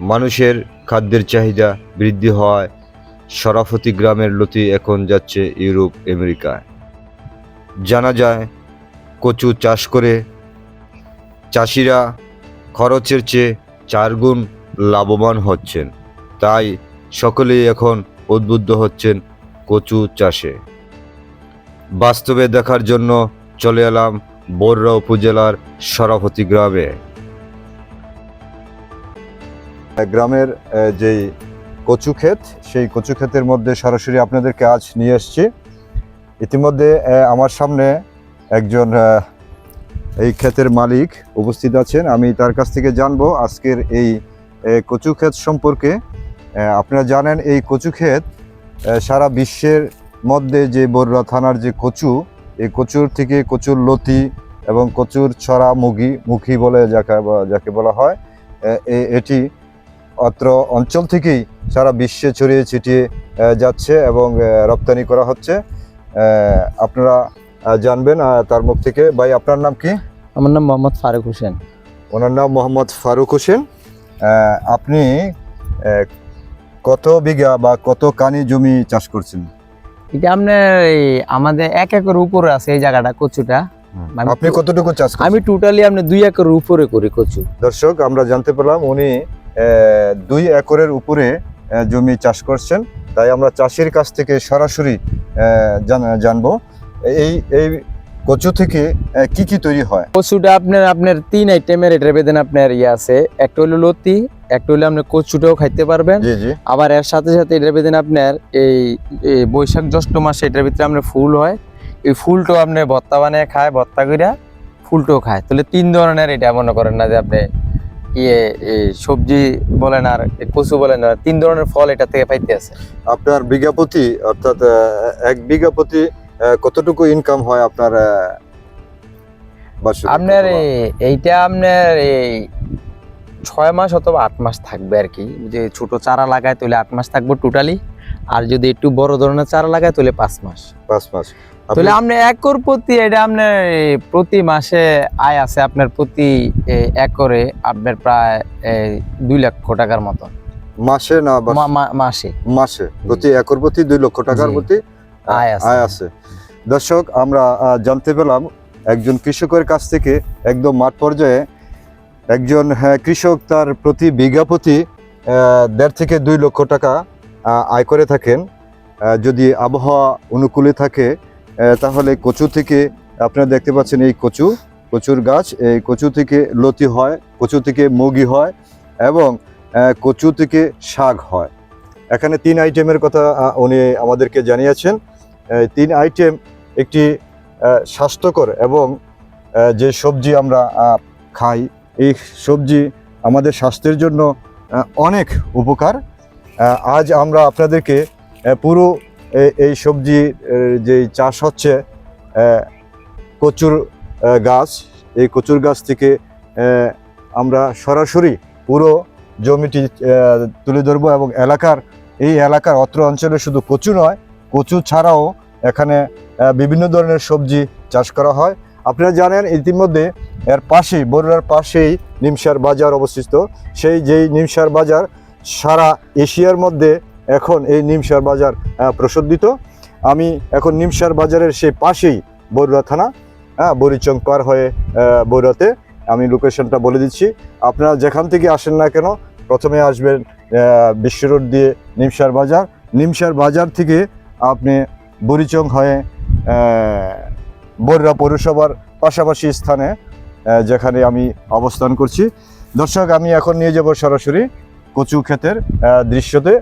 মানুষের খাদ্যের চাহিদা বৃদ্ধি হওয়ায় সরাফতি গ্রামের লতি এখন যাচ্ছে ইউরোপ আমেরিকায় জানা যায়, কচু চাষ করে চাষিরা খরচের চেয়ে চারগুণ লাভবান হচ্ছেন। তাই সকলেই এখন উদ্বুদ্ধ হচ্ছেন কচু চাষে। বাস্তবে দেখার জন্য চলে এলাম বররা উপজেলার সরাফতি গ্রামে। গ্রামের যেই কচু ক্ষেত, সেই কচু ক্ষেতের মধ্যে সরাসরি আপনাদেরকে আজ নিয়ে এসেছি। ইতিমধ্যে আমার সামনে একজন এই ক্ষেতের মালিক উপস্থিত আছেন। আমি তার কাছ থেকে জানব আজকের এই কচু ক্ষেত সম্পর্কে। আপনারা জানেন, এই কচু ক্ষেত সারা বিশ্বের মধ্যে যে বররা থানার যে কচু, এই কচুর থেকে কচুর লতি এবং কচুর ছড়া মুগি, মুখী বলে যাকে যাকে বলা হয় এটি অত্র অঞ্চল থেকেই সারা বিশ্বে ছড়িয়ে ছিটিয়ে যাচ্ছে এবং রপ্তানি করা হচ্ছে। আপনারা জানবেন তার মুখ থেকে। ভাই আপনার নাম কি? আমার নাম মোহাম্মদ ফারুক হোসেন। ওনার নাম মোহাম্মদ ফারুক হোসেন। আপনি কত বিঘা বা কত কানি জমি চাষ করছেন? এটা আপনার আমাদের এক একর উপরে আছে এই জায়গাটা কচুটা। আমি আপনি কতটুকু চাষ আমি টোটালি আপনি দুই একর উপরে করি কচু। দর্শক আমরা জানতে পারলাম উনি দুই একরের উপরে জমি চাষ করছেন। তাই আমরা চাষির কাছ থেকে সরাসরি জানব। এই এই কচু থেকে কি কি তৈরি হয়? কচুটা আপনার আপনার তিন আইটেমের এটার বেদেন আপনার ইয়ে আছে। একটা হলো লতি একটা হলো আপনার কচুটাও খাইতে পারবেন। আবার এর সাথে সাথে এটার বেদেন আপনার এই এই বৈশাখ জ্যৈষ্ঠ মাসে এটার ভিতরে আপনার ফুল হয়। এই ফুলটাও আপনি ভত্তা বানিয়ে খায় ভত্তা কইরা ফুলটাও খায়। তাহলে তিন ধরনের এটা মনে করেন না যে আপনি ইয়ে সবজি বলেন আর কচু বলেন আর তিন ধরনের ফল এটা থেকে পাইতে আছে। আপনার বিঘা প্রতি অর্থাৎ এক বিঘা প্রতি কতটুকু ইনকাম হয় আপনার আপনার এইটা আপনার এই ছয় মাস অথবা আট মাস থাকবে আর কি। যে ছোট চারা লাগায় তাহলে আট মাস থাকব টোটালি আর যদি একটু বড় ধরনের চারা লাগায় তাহলে পাঁচ মাস। পাঁচ মাস। তাহলে আপনার একর প্রতি এটা আপনার প্রতি মাসে আয় আছে আপনার প্রতি একরে আপনার প্রায় দুই লক্ষ টাকার মতো। মাসে না মাসে। মাসে। প্রতি একর প্রতি দুই লক্ষ টাকার প্রতি আয় আছে। দর্শক আমরা জানতে পেলাম একজন কৃষকের কাছ থেকে একদম মাঠ পর্যায়ে একজন হ্যাঁ, কৃষক তার প্রতি বিঘা প্রতি দেড় থেকে দুই লক্ষ টাকা আয় করে থাকেন। যদি আবহাওয়া অনুকূলে থাকে তাহলে কচু থেকে আপনারা দেখতে পাচ্ছেন এই কচু, কচুর গাছ, এই কচু থেকে লতি হয়, কচু থেকে মুগি হয় এবং কচু থেকে শাক হয়। এখানে তিন আইটেমের কথা উনি আমাদেরকে জানিয়েছেন। তিন আইটেম একটি স্বাস্থ্যকর এবং যে সবজি আমরা খাই, এই সবজি আমাদের স্বাস্থ্যের জন্য অনেক উপকার। আজ আমরা আপনাদেরকে পুরো এই সবজি যে চাষ হচ্ছে কচুর গাছ, এই কচুর গাছ থেকে আমরা সরাসরি পুরো জমিটি তুলে ধরবো এবং এলাকার, এই এলাকার অত্র অঞ্চলে শুধু কচু নয়, কচু ছাড়াও এখানে বিভিন্ন ধরনের সবজি চাষ করা হয়। আপনারা জানেন, ইতিমধ্যে এর পাশেই, বরুড়ার পাশেই নিমসার বাজার অবস্থিত। সেই যেই নিমসার বাজার সারা এশিয়ার মধ্যে এখন এই নিমসার বাজার আহ, প্রসিদ্ধিত। আমি এখন নিমসার বাজারের সেই পাশেই বরুড়া থানা হ্যাঁ বরিচং পার হয়ে আহ, বরুড়াতে। আমি লোকেশনটা বলে দিচ্ছি। আপনারা যেখান থেকে আসেন না কেন প্রথমে আসবেন বিশ্ব রোড দিয়ে নিমসার বাজার। নিমসার বাজার থেকে আপনি বরিচং হয়ে বররা পৌরসভার পাশাপাশি স্থানে যেখানে আমি অবস্থান করছি। দর্শক আমি এখন নিয়ে যাব সরাসরি কচু ক্ষেতের দৃশ্যতে।